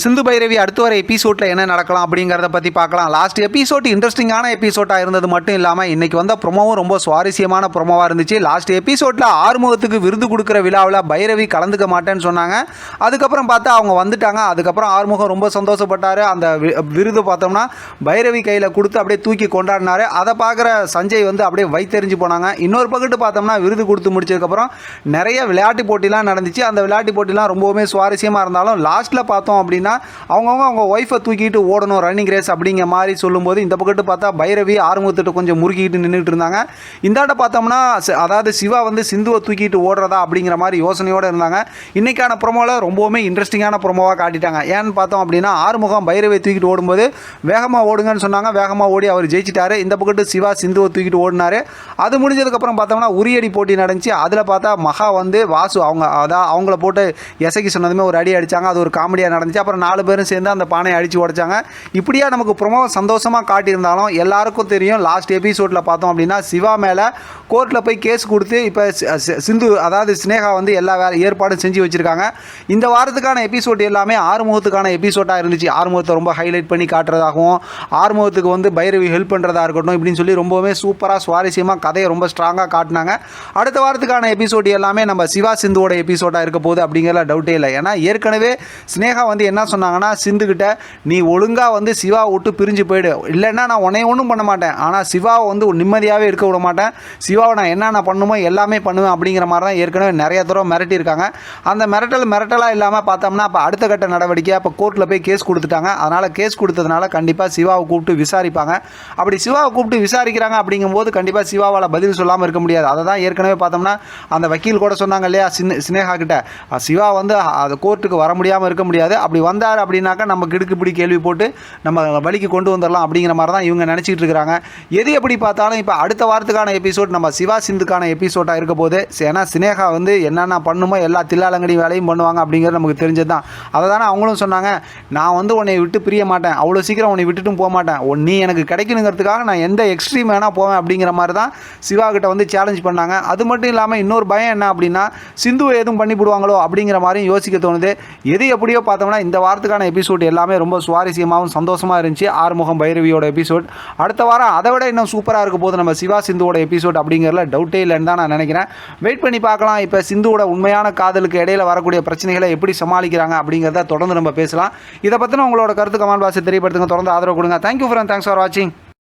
சிந்து பைரவி அடுத்து வர எபிசோட்ல என்ன நடக்கலாம் அப்படிங்கிறத பற்றி பார்க்கலாம். லாஸ்ட் எபிசோட் இன்ட்ரெஸ்டிங்கான எபிசோட்டாக இருந்தது மட்டும் இல்லாமல் இன்னைக்கு வந்த ப்ரொமோவும் ரொம்ப சுவாரஸ்யமான ப்ரொமோவாக இருந்துச்சு. லாஸ்ட் எபிசோட்ல ஆறுமுகத்துக்கு விருது கொடுக்குற விழாவில் பைரவி கலந்துக்க மாட்டேன்னு சொன்னாங்க. அதுக்கப்புறம் பார்த்தா அவங்க வந்துட்டாங்க. அதுக்கப்புறம் ஆறுமுகம் ரொம்ப சந்தோஷப்பட்டார். அந்த வி- விருது பார்த்தோம்னா பைரவி கையில் கொடுத்து அப்படியே தூக்கி கொண்டாடினாரு. அதை பார்க்குற சஞ்சய் வந்து அப்படியே வைத்தெறிஞ்சு போனாங்க. இன்னொரு பக்கத்து பார்த்தோம்னா விருது கொடுத்து முடிச்சதுக்கப்புறம் நிறைய விளையாட்டு போட்டிலாம் நடந்துச்சு. அந்த விளையாட்டு போட்டிலாம் ரொம்பவுமே சுவாரஸ்யமாக இருந்தாலும் லாஸ்ட்டில் பார்த்தோம் அப்படின்னா அவங்கவுங்க அவங்க ஒய்ஃபை தூக்கிட்டு ஓடணும் ரன்னிங் ரேஸ் அப்படிங்கிற மாதிரி சொல்லும்போது இந்த பக்கத்து பார்த்தா பைரவி ஆறுமுகத்திட்ட கொஞ்சம் முறுக்கிட்டு நின்றுட்டு இருந்தாங்க. இந்தாண்ட பார்த்தோம்னா அதாவது சிவா வந்து சிந்துவை தூக்கிட்டு ஓடுறதா அப்படிங்கிற மாதிரி யோசனையோடு இருந்தாங்க. இன்றைக்கான ப்ரொமோவில் ரொம்பவுமே இன்ட்ரெஸ்டிங்கான ப்ரொமோவாக காட்டிட்டாங்க. ஏன்னு பார்த்தோம் அப்படின்னா ஆறுமுகம் பைரவியை தூக்கிட்டு ஓடும்போது வேகமாக ஓடுங்கன்னு சொன்னாங்க. வேகமாக ஓடி அவர் ஜெயிச்சிட்டாரு. இந்த பக்கத்து சிவா சிந்துவை தூக்கிட்டு ஓடினாரு. அது முடிஞ்சதுக்கப்புறம் பார்த்தோம்னா உரியடி போட்டி நடந்துச்சு. அதில் பார்த்தா மகா வந்து வாசு அவங்க அதான் அவங்கள போட்டு எசைக்கு சொன்னதுமே ஒரு அடி அடித்தாங்க அது ஒரு காமெடியாக நடந்துச்சு. அப்புறம் நாலு பேரும் சேர்ந்து அந்த பானையை அடித்து உடைச்சாங்க. இப்படியா நமக்கு ப்ரொமோ சந்தோஷமாக காட்டியிருந்தாலும் எல்லாருக்கும் தெரியும். லாஸ்ட் எபிசோடில் பார்த்தோம் அப்படின்னா சிவா மேலே கோர்ட்டில் போய் கேஸ் கொடுத்து இப்போ சிந்து அதாவது ஸ்னேகா வந்து எல்லா வேலை ஏற்பாடும் செஞ்சு வச்சுருக்காங்க. இந்த வாரத்துக்கான எபிசோட் எல்லாமே ஆறுமுகத்துக்கான எபிசோடாக இருந்துச்சு. ஆறுமுகத்தை ரொம்ப ஹைலைட் பண்ணி காட்டுறதாகவும் ஆறுமுகத்துக்கு வந்து பைரவி ஹெல்ப் பண்ணுறதா இருக்கட்டும் இப்படின்னு சொல்லி ரொம்பவுமே சூப்பராக சுவாரஸ்யமாக கதையை ரொம்ப ஸ்ட்ராங்காக காட்டினாங்க. அடுத்த வாரத்துக்கான எபிசோட் எல்லாமே நம்ம சிவா சிந்துவோட எபிசோடாக இருக்க போகுது அப்படிங்கிற டவுட்டே இல்லை. ஏன்னா ஏற்கனவே ஸ்னேகா வந்து என்ன சொன்னாங்கன்னா சிந்துக்கிட்ட நீ ஒழுங்காக வந்து சிவா விட்டு பிரிஞ்சு போயிடு. இல்லைன்னா நான் உன்னைய ஒன்றும் பண்ண மாட்டேன். ஆனால் சிவாவை வந்து நிம்மதியாகவே இருக்க விட மாட்டேன். சிவாவை நான் என்னென்ன பண்ணுமோ எல்லாமே பண்ணுவேன். அப்படிங்கிற மாதிரி தான் ஏற்கனவே நிறைய தடவை மிரட்டியிருக்காங்க. அந்த மிரட்டல் மிரட்டலாக இல்லாமல் பார்த்தோம்னா அப்போ அடுத்த கட்ட நடவடிக்கை அப்போ கோர்ட்டில் போய் கேஸ் கொடுத்துட்டாங்க. அதனால் கேஸ் கொடுத்ததுனால கண்டிப்பாக சிவாவை கூப்பிட்டு விசாரிப்பாங்க. அப்படி சிவாவை கூப்பிட்டு விசாரிக்கிறாங்க அப்படிங்கும்போது கண்டிப்பாக சிவாவால் பதில் சொல்லாமல் இருக்க முடியாது. அதை தான் ஏற்கனவே பார்த்தோம்னா அந்த வக்கீல் கூட சொன்னாங்க இல்லையா சின்ன சினேகா கிட்ட. சிவா வந்து அது கோர்ட்டுக்கு வர முடியாமல் இருக்க முடியாது. அப்படி வந்தார் அப்படின்னாக்கா நம்ம கிடுக்கு பிடி கேள்வி போட்டு நம்ம வழிக்கு கொண்டு வந்துடலாம் அப்படிங்கிற மாதிரி தான் இவங்க நினச்சிக்கிட்டு இருக்கிறாங்க எது எப்படி பார்த்தாலும் இப்போ அடுத்த வாரத்துக்கான எபிசோட் நம்ம சிவா சிந்துக்கான எபிசோட்டாக இருக்க போது ஏன்னா சினேகா வந்து என்னென்ன பண்ணுமோ எல்லா தில்லாலங்கடி வேலையும் பண்ணுவாங்க அப்படிங்கிறது நமக்கு தெரிஞ்சது தான் அதை தானே அவங்களும் சொன்னாங்க. நான் வந்து உன்னை விட்டு பிரிய மாட்டேன். அவ்வளோ சீக்கிரம் உன்னை விட்டுட்டும் போக மாட்டேன். உன் நீ எனக்கு கிடைக்கணுங்கிறதுக்காக நான் எந்த எக்ஸ்ட்ரீம் வேணால் போவேன் அப்படிங்கிற மாதிரி தான் சிவா கிட்ட வந்து சேலஞ்ச் பண்ணாங்க. அது மட்டும் இல்லாமல் இன்னொரு பயம் என்ன அப்படின்னா சிந்துவை எதுவும் பண்ணிவிடுவாங்களோ அப்படிங்கிற மாதிரியும் யோசிக்க தோணுது. எது எப்படியோ பார்த்தோம்னா இந்த வாரம் வாரத்துக்கான எபிசோட் எல்லாமே ரொம்ப சுவாரஸ்யமாகவும் சந்தோஷமாக இருந்துச்சு. ஆறுமுகம் பைரவியோட எபிசோட் அடுத்த வாரம் அதை விட இன்னும் சூப்பராக இருக்க போது நம்ம சிவா சிந்துவோட எபிசோட் அப்படிங்கிறதுல டவுட்டே இல்லைன்னு தான் நான் நினைக்கிறேன். வெயிட் பண்ணி பார்க்கலாம். இப்போ சிந்துவோட உண்மையான காதலுக்கு இடையில வரக்கூடிய பிரச்சனைகளை எப்படி சமாளிக்கிறாங்க அப்படிங்கிறத தொடர்ந்து நம்ம பேசலாம். இதை பற்றின உங்களோட கருத்து கமெண்ட் பாக்ஸில் தெரியப்படுத்துங்க. தொடர்ந்து ஆதரவு கொடுங்க. தேங்க்யூ ஃப்ரெண்ட் தேங்க்ஸ் ஃபார் வாட்சிங்